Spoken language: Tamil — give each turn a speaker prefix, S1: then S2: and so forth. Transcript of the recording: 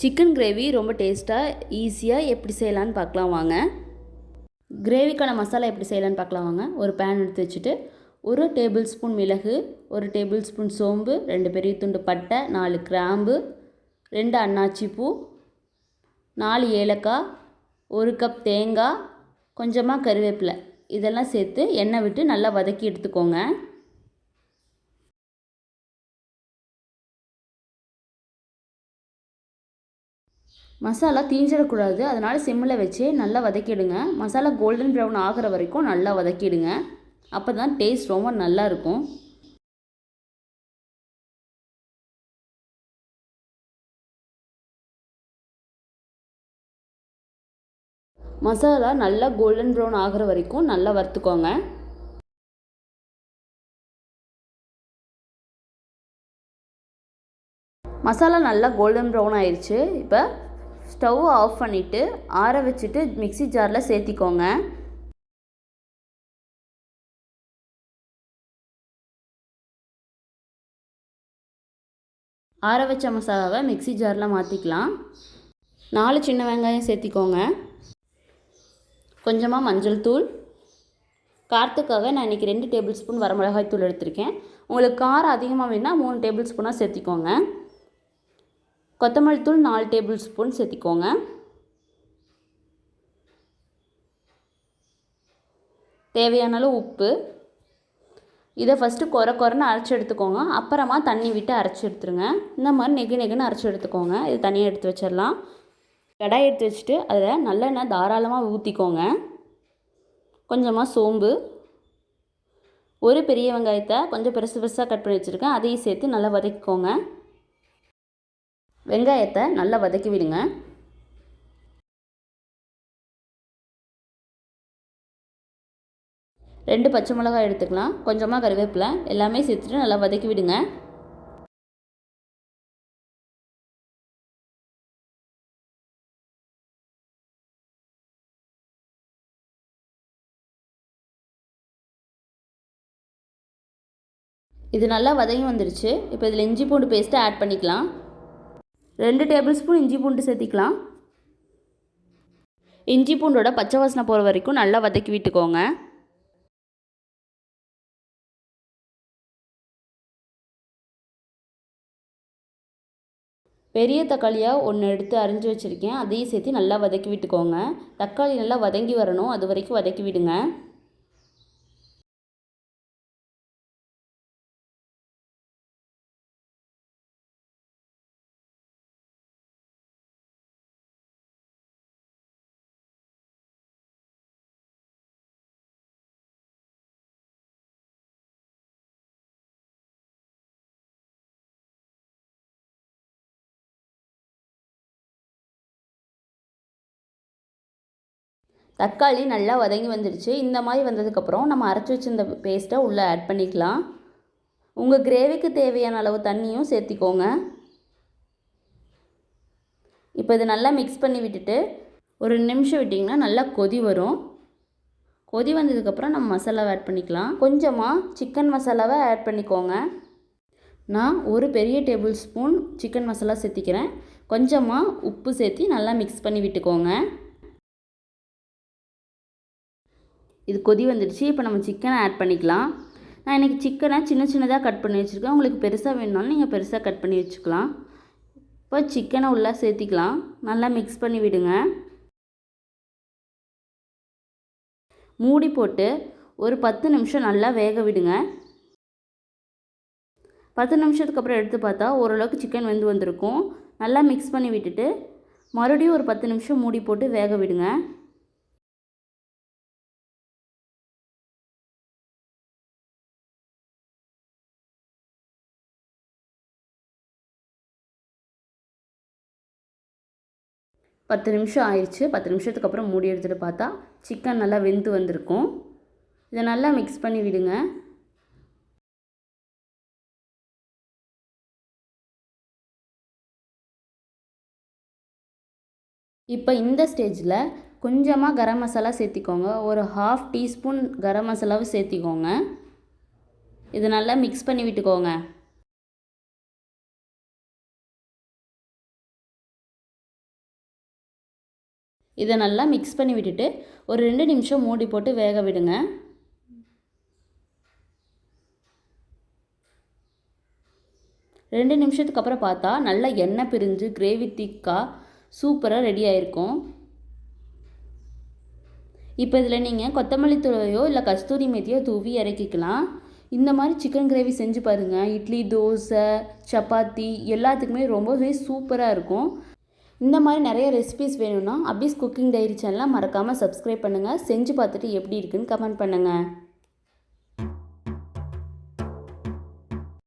S1: சிக்கன் கிரேவி ரொம்ப டேஸ்ட்டாக ஈஸியாக எப்படி செய்யலான்னு பார்க்கலாம் வாங்க. கிரேவிக்கான மசாலா எப்படி செய்யலான்னு பார்க்கலாம் வாங்க. ஒரு பேன் எடுத்து வச்சுட்டு ஒரு டேபிள் ஸ்பூன் மிளகு ஒரு டேபிள் ஸ்பூன் சோம்பு ரெண்டு பெரிய துண்டு பட்டை நாலு கிராம்பு ரெண்டு அன்னாச்சி பூ நாலு ஏலக்காய் ஒரு கப் தேங்காய் கொஞ்சமாக கருவேப்பிலை. இதெல்லாம் சேர்த்து எண்ணெய் விட்டு நல்லா வதக்கி எடுத்துக்கோங்க. மசாலா தீஞ்சிடக்கூடாது. அதனால் சிம்மில் வச்சு நல்லா வதக்கிடுங்க. மசாலா கோல்டன் ப்ரௌன் ஆகிற வரைக்கும் நல்லா வதக்கிடுங்க. அப்போ தான் டேஸ்ட் ரொம்ப நல்லா இருக்கும். மசாலா நல்லா கோல்டன் ப்ரௌன் ஆகிற வரைக்கும் நல்லா வறுத்துக்கோங்க. மசாலா நல்லா கோல்டன் ப்ரௌன் ஆயிடுச்சு இப்போ ஸ்டவ் ஆஃப் பண்ணிவிட்டு ஆற வச்சுட்டு மிக்சி ஜாரில் சேர்த்திக்கோங்க. ஆற வச்ச மசாலாவை மிக்சி ஜாரில் மாற்றிக்கலாம் நாலு சின்ன வெங்காயம் சேர்த்திக்கோங்க. கொஞ்சமாக மஞ்சள் தூள். காரத்துக்காக நான் இன்றைக்கி ரெண்டு டேபிள் ஸ்பூன் வரமிளகாய் தூள் எடுத்திருக்கேன். உங்களுக்கு காரம் அதிகமாக வேணால் மூணு டேபிள் ஸ்பூனாக சேர்த்திக்கோங்க. கொத்தமல்லி தூள் நாலு டேபிள் ஸ்பூன் சேர்த்திக்கோங்க. தேவையான அளவு உப்பு. இதை ஃபஸ்ட்டு குறை குறைன்னு அரைச்சி எடுத்துக்கோங்க. அப்புறமா தண்ணி விட்டு அரைச்சி எடுத்துருங்க. இந்த மாதிரி நெகு நெகுன்னு அரைச்சி எடுத்துக்கோங்க. இது தனியாக எடுத்து வச்சிடலாம். கடாய் எடுத்து வச்சுட்டு அதில் நல்லெண்ணெய் தாராளமாக ஊற்றிக்கோங்க கொஞ்சமாக சோம்பு. ஒரு பெரிய வெங்காயத்தை கொஞ்சம் பெருசு பெருசாக கட் பண்ணி வச்சுருக்கேன். அதையும் சேர்த்து நல்லா வதக்கிக்கோங்க. வெங்காயத்தை நல்லா வதக்கி விடுங்க. ரெண்டு பச்சை மிளகாய் எடுத்துக்கலாம். கொஞ்சமாக கருவேப்பிலை. எல்லாமே சேர்த்துட்டு நல்லா வதக்கி விடுங்க. இது நல்லா வதங்கி வந்துடுச்சு இப்போ இதில் இஞ்சி பூண்டு பேஸ்ட்டு ஆட் பண்ணிக்கலாம். ரெண்டு டேபிள் ஸ்பூன் இஞ்சி பூண்டு சேர்த்திக்கலாம். இஞ்சி பூண்டோட பச்சை வாசனை போகிற வரைக்கும் நல்லா வதக்கி விட்டுக்கோங்க. பெரிய தக்காளியாக ஒன்று எடுத்து அரிஞ்சு வச்சுருக்கேன். அதையும் சேர்த்து நல்லா வதக்கி விட்டுக்கோங்க. தக்காளி நல்லா வதங்கி வரணும். அது வரைக்கும் வதக்கி விடுங்க. தக்காளி நல்லா வதங்கி வந்துடுச்சு இந்த மாதிரி வந்ததுக்கப்புறம் நம்ம அரைச்சி வச்சிருந்த பேஸ்ட்டை உள்ளே ஆட் பண்ணிக்கலாம். உங்கள் கிரேவிக்கு தேவையான அளவு தண்ணியும் சேர்த்திக்கோங்க. இப்போ இது நல்லா மிக்ஸ் பண்ணி விட்டுட்டு ஒரு நிமிஷம் விட்டிங்கன்னா நல்லா கொதி வரும். கொதி வந்ததுக்கப்புறம் நம்ம மசாலாவை ஆட் பண்ணிக்கலாம். கொஞ்சமாக சிக்கன் மசாலாவை ஆட் பண்ணிக்கோங்க. நான் ஒரு பெரிய டேபிள் ஸ்பூன் சிக்கன் மசாலா சேர்த்திக்கிறேன். கொஞ்சமாக உப்பு சேர்த்தி நல்லா மிக்ஸ் பண்ணி விட்டுக்கோங்க. இது கொதி வந்துடுச்சு. இப்போ நம்ம சிக்கனை ஆட் பண்ணிக்கலாம். நான் இன்றைக்கி சிக்கனை சின்ன சின்னதாக கட் பண்ணி வச்சுருக்கேன். உங்களுக்கு பெருசாக வேணுனாலும் நீங்கள் பெருசாக கட் பண்ணி வச்சுக்கலாம். இப்போ சிக்கனை உள்ளே சேர்த்திக்கலாம். நல்லா மிக்ஸ் பண்ணி விடுங்க. மூடி போட்டு ஒரு பத்து நிமிஷம் நல்லா வேக விடுங்க. பத்து நிமிஷத்துக்கு அப்புறம் எடுத்து பார்த்தா ஓரளவுக்கு சிக்கன் வெந்து வந்திருக்கும். நல்லா மிக்ஸ் பண்ணி விட்டுட்டு மறுபடியும் ஒரு பத்து நிமிஷம் மூடி போட்டு வேக விடுங்க. பத்து நிமிஷம் ஆயிடுச்சு. பத்து நிமிஷத்துக்கு அப்புறம் மூடி எடுத்துகிட்டு பார்த்தா சிக்கன் நல்லா வெந்து வந்திருக்கும். இதை நல்லா மிக்ஸ் பண்ணி விடுங்க. இப்போ இந்த ஸ்டேஜில் கொஞ்சமாக கரம் மசாலா சேர்த்திக்கோங்க. ஒரு ஹாஃப் டீஸ்பூன் கரம் மசாலாவை சேர்த்திக்கோங்க. இது நல்லா மிக்ஸ் பண்ணி விட்டுக்கோங்க. இதை நல்லா மிக்ஸ் பண்ணி விட்டுட்டு ஒரு ரெண்டு நிமிஷம் மூடி போட்டு வேக விடுங்க. ரெண்டு நிமிஷத்துக்கு அப்புறம் பார்த்தா நல்லா எண்ணெய் பிரிஞ்சு கிரேவி திக்காக சூப்பராக ரெடி ஆயிருக்கும். இப்போ இதில் நீங்கள் கொத்தமல்லி தூளையோ இல்லை கஸ்தூரி மெத்தியோ தூவி இறக்கிக்கலாம். இந்த மாதிரி சிக்கன் கிரேவி செஞ்சு பாருங்கள் இட்லி தோசை சப்பாத்தி எல்லாத்துக்குமே ரொம்பவே சூப்பராக இருக்கும். இந்த மாதிரி நிறைய ரெசிபிஸ் வேணும்னா அபிஸ் குக்கிங் டைரி சேனலாக மறக்காமல் சப்ஸ்கிரைப் பண்ணுங்கள் செஞ்சு பார்த்துட்டு எப்படி இருக்குன்னு கமெண்ட் பண்ணுங்கள்